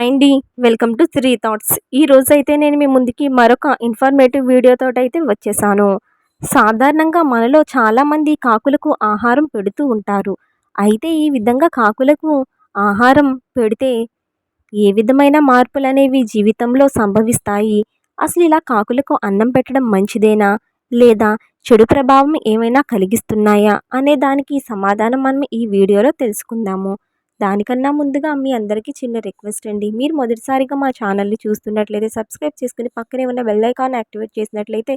అండి welcome to Shri thoughts. ఈ రోజైతే అయితే నేను మీ ముందుకి మరొక ఇన్ఫర్మేటివ్ వీడియోతో అయితే వచ్చేసాను. సాధారణంగా మనలో చాలామంది కాకులకు ఆహారం పెడుతూ ఉంటారు. అయితే ఈ విధంగా కాకులకు ఆహారం పెడితే ఏ విధమైన మార్పులు అనేవి జీవితంలో సంభవిస్తాయి? అసలు ఇలా కాకులకు అన్నం పెట్టడం మంచిదేనా? లేదా చెడు ప్రభావం ఏమైనా కలిగిస్తున్నాయా? అనే దానికి సమాధానం మనం ఈ వీడియోలో తెలుసుకుందాము. దానికన్నా ముందుగా మీ అందరికీ చిన్న రిక్వెస్ట్ అండి. మీరు మొదటిసారిగా మా ఛానల్ని చూస్తున్నట్లయితే సబ్స్క్రైబ్ చేసుకుని పక్కనే ఉన్న బెల్ ఐకాన్ యాక్టివేట్ చేసినట్లయితే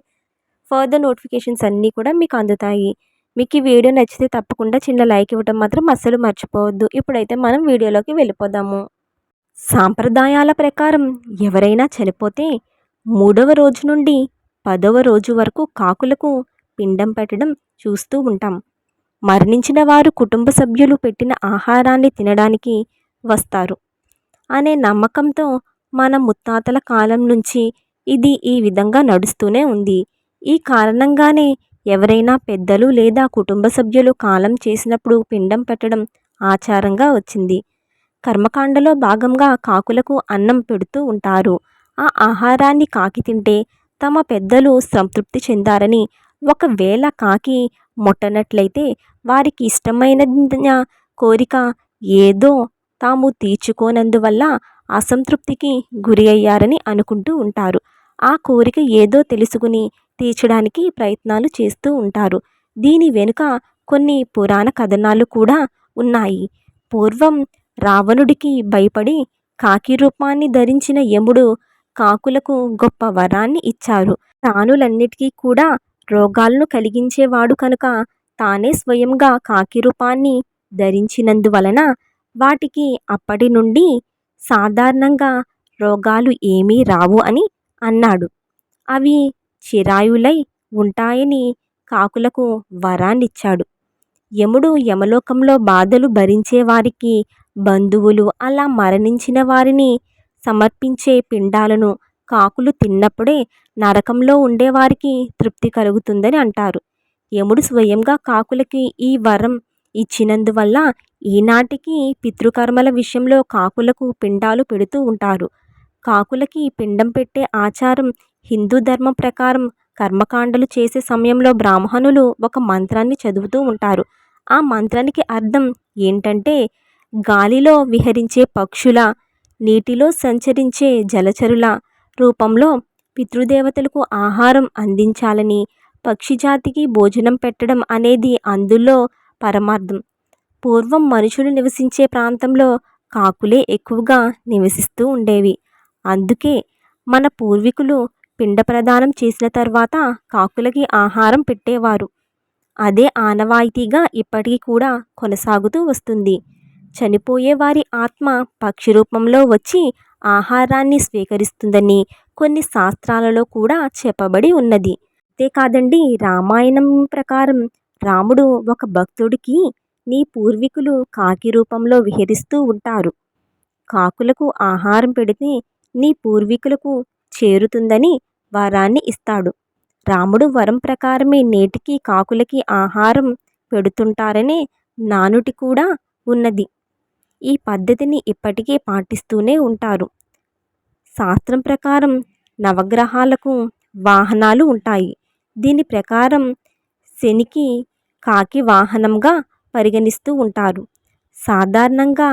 ఫర్దర్ నోటిఫికేషన్స్ అన్నీ కూడా మీకు అందుతాయి. మీకు ఈ వీడియో నచ్చితే తప్పకుండా చిన్న లైక్ ఇవ్వడం మాత్రం అస్సలు మర్చిపోవద్దు. ఇప్పుడైతే మనం వీడియోలోకి వెళ్ళిపోదాము. సాంప్రదాయాల ప్రకారం ఎవరైనా చనిపోతే మూడవ రోజు నుండి పదవ రోజు వరకు కాకులకు పిండం పెట్టడం చూస్తూ ఉంటాం. మరణించిన వారు కుటుంబ సభ్యులు పెట్టిన ఆహారాన్ని తినడానికి వస్తారు. అనే నమ్మకంతో మన ముత్తాతల కాలం నుంచి ఇది ఈ విధంగా నడుస్తూనే ఉంది. ఈ కారణంగానే ఎవరైనా పెద్దలు లేదా కుటుంబ సభ్యులు కాలం చేసినప్పుడు పిండం పెట్టడం ఆచారంగా వచ్చింది. కర్మకాండలో భాగంగా కాకులకు అన్నం పెడుతూ ఉంటారు. ఆ ఆహారాన్ని కాకి తింటే తమ పెద్దలు సంతృప్తి చెందారని ఒకవేళ కాకి ముట్టనట్లయితే వారికి ఇష్టమైన కోరిక ఏదో తాము తీర్చుకోనందువల్ల అసంతృప్తికి గురి అయ్యారని అనుకుంటూ ఉంటారు. ఆ కోరిక ఏదో తెలుసుకుని తీర్చడానికి ప్రయత్నాలు చేస్తూ ఉంటారు. దీని వెనుక కొన్ని పురాణ కథనాలు కూడా ఉన్నాయి. పూర్వం రావణుడికి భయపడి కాకి రూపాన్ని ధరించిన యముడు కాకులకు గొప్ప వరాన్ని ఇచ్చారు. ప్రాణులన్నిటికీ కూడా రోగాలను కలిగించేవాడు కనుక తానే స్వయంగా కాకి రూపాన్ని ధరించినందువలన వాటికి అప్పటి నుండి సాధారణంగా రోగాలు ఏమీ రావు అని అన్నాడు. అవి చిరాయులై ఉంటాయని కాకులకు వరాన్నిచ్చాడు. యముడు యమలోకంలో బాధలు భరించే వారికి బంధువులు అలా మరణించిన వారిని సమర్పించే పిండాలను కాకులు తిన్నప్పుడే నరకంలో ఉండేవారికి తృప్తి కలుగుతుందని అంటారు. యముడు స్వయంగా కాకులకి ఈ వరం ఇచ్చినందువల్ల ఈనాటికి పితృకర్మల విషయంలో కాకులకు పిండాలు పెడుతూ ఉంటారు. కాకులకి పిండం పెట్టే ఆచారం హిందూ ధర్మం ప్రకారం కర్మకాండలు చేసే సమయంలో బ్రాహ్మణులు ఒక మంత్రాన్ని చదువుతూ ఉంటారు. ఆ మంత్రానికి అర్థం ఏంటంటే గాలిలో విహరించే పక్షుల నీటిలో సంచరించే జలచరుల రూపంలో పితృదేవతలకు ఆహారం అందించాలని పక్షిజాతికి భోజనం పెట్టడం అనేది అందులో పరమార్థం. పూర్వం మనుషులు నివసించే ప్రాంతంలో కాకులే ఎక్కువగా నివసిస్తూ ఉండేవి. అందుకే మన పూర్వీకులు పిండ ప్రదానం చేసిన తర్వాత కాకులకి ఆహారం పెట్టేవారు. అదే ఆనవాయితీగా ఇప్పటికీ కూడా కొనసాగుతూ వస్తుంది. చనిపోయే వారి ఆత్మ పక్షి రూపంలో వచ్చి ఆహారాన్ని స్వీకరిస్తుందని కొన్ని శాస్త్రాలలో కూడా చెప్పబడి ఉన్నది. అంతేకాదండి రామాయణం ప్రకారం రాముడు ఒక భక్తుడికి నీ పూర్వీకులు కాకి రూపంలో విహరిస్తూ ఉంటారు. కాకులకు ఆహారం పెడితే నీ పూర్వీకులకు చేరుతుందని వరాన్ని ఇస్తాడు. రాముడు వరం ప్రకారమే నేటికి కాకులకి ఆహారం పెడుతుంటారనే నానుటి కూడా ఉన్నది. ఈ పద్ధతిని ఇప్పటికీ పాటిస్తూనే ఉంటారు. శాస్త్రం ప్రకారం నవగ్రహాలకు వాహనాలు ఉంటాయి. దీని ప్రకారం శనికి కాకి వాహనంగా పరిగణిస్తూ ఉంటారు. సాధారణంగా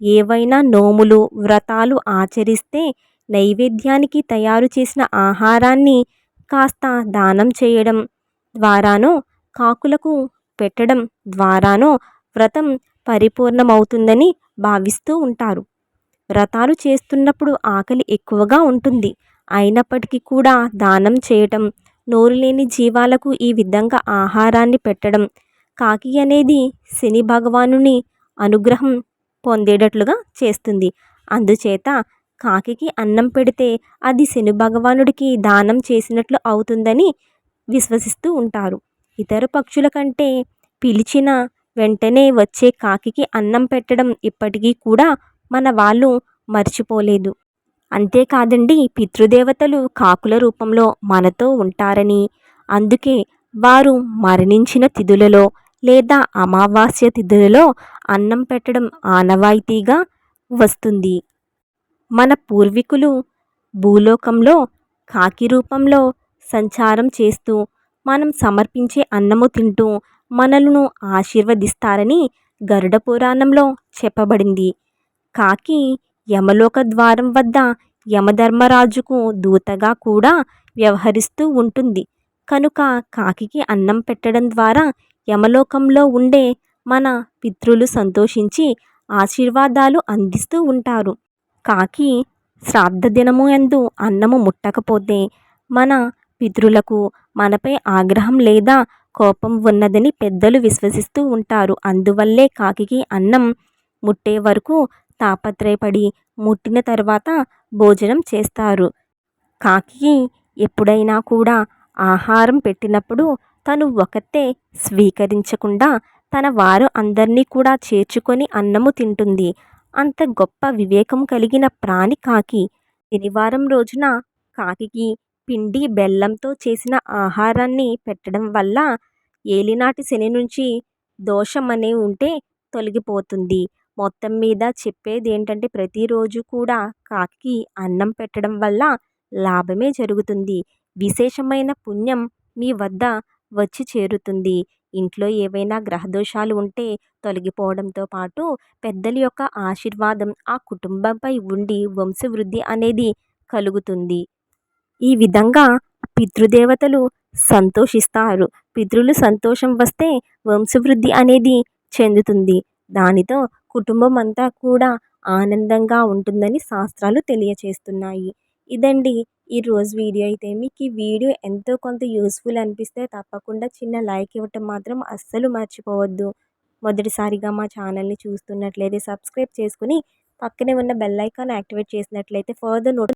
ఏవైనా నోములు వ్రతాలు ఆచరిస్తే నైవేద్యానికి తయారు చేసిన ఆహారాన్ని కాస్త దానం చేయడం ద్వారానో కాకులకు పెట్టడం ద్వారానో వ్రతం పరిపూర్ణమవుతుందని భావిస్తూ ఉంటారు. వ్రతాలు చేస్తున్నప్పుడు ఆకలి ఎక్కువగా ఉంటుంది. అయినప్పటికీ కూడా దానం చేయటం నోరు లేని జీవాలకు ఈ విధంగా ఆహారాన్ని పెట్టడం కాకి అనేది శని భగవానుని అనుగ్రహం పొందేటట్లుగా చేస్తుంది. అందుచేత కాకికి అన్నం పెడితే అది శని భగవానుడికి దానం చేసినట్లు అవుతుందని విశ్వసిస్తూ ఉంటారు. ఇతర పక్షుల కంటే పిలిచిన వెంటనే వచ్చే కాకికి అన్నం పెట్టడం ఇప్పటికీ కూడా మన వాళ్ళు మర్చిపోలేదు. అంతేకాదండి పితృదేవతలు కాకుల రూపంలో మనతో ఉంటారని. అందుకే వారు మరణించిన తిథులలో లేదా అమావాస్య తిథులలో అన్నం పెట్టడం ఆనవాయితీగా వస్తుంది. మన పూర్వీకులు భూలోకంలో కాకి రూపంలో సంచారం చేస్తూ మనం సమర్పించే అన్నము తింటూ మనలను ఆశీర్వదిస్తారని గరుడ పురాణంలో చెప్పబడింది. కాకి యమలోక ద్వారం వద్ద యమధర్మరాజుకు దూతగా కూడా వ్యవహరిస్తూ ఉంటుంది. కనుక కాకికి అన్నం పెట్టడం ద్వారా యమలోకంలో ఉండే మన పితృలు సంతోషించి ఆశీర్వాదాలు అందిస్తూ ఉంటారు. కాకి శ్రాద్ధ దినము ఎందు అన్నము ముట్టకపోతే మన పితృలకు మనపై ఆగ్రహం లేదా కోపం ఉన్నదని పెద్దలు విశ్వసిస్తూ ఉంటారు. అందువల్లే కాకికి అన్నం ముట్టే వరకు తాపత్రయపడి ముట్టిన తర్వాత భోజనం చేస్తారు. కాకి ఎప్పుడైనా కూడా ఆహారం పెట్టినప్పుడు తను ఒకతే స్వీకరించకుండా తన వారు అందరినీ కూడా చేర్చుకొని అన్నము తింటుంది. అంత గొప్ప వివేకం కలిగిన ప్రాణి కాకి. శనివారం రోజున కాకికి పిండి బెల్లంతో చేసిన ఆహారాన్ని పెట్టడం వల్ల ఏలినాటి శని నుంచి దోషం అనేవి ఉంటే తొలగిపోతుంది. మొత్తం మీద చెప్పేది ఏంటంటే ప్రతిరోజు కూడా కాకి అన్నం పెట్టడం వల్ల లాభమే జరుగుతుంది. విశేషమైన పుణ్యం మీ వద్ద వచ్చి చేరుతుంది. ఇంట్లో ఏవైనా గ్రహదోషాలు ఉంటే తొలగిపోవడంతో పాటు పెద్దల యొక్క ఆశీర్వాదం ఆ కుటుంబంపై ఉండి వంశవృద్ధి అనేది కలుగుతుంది. ఈ విధంగా పితృదేవతలు సంతోషిస్తారు. పితృలు సంతోషం వస్తే వంశవృద్ధి అనేది చెందుతుంది. దానితో కుటుంబం అంతా కూడా ఆనందంగా ఉంటుందని శాస్త్రాలు తెలియచేస్తున్నాయి. ఇదండి ఈరోజు వీడియో. అయితే మీకు ఈ వీడియో ఎంతో కొంత యూస్ఫుల్ అనిపిస్తే తప్పకుండా చిన్న లైక్ ఇవ్వటం మాత్రం అస్సలు మర్చిపోవద్దు. మొదటిసారిగా మా ఛానల్ని చూస్తున్నట్లయితే సబ్స్క్రైబ్ చేసుకుని పక్కనే ఉన్న బెల్ ఐకాన్ యాక్టివేట్ చేసినట్లయితే ఫర్దర్ నోట్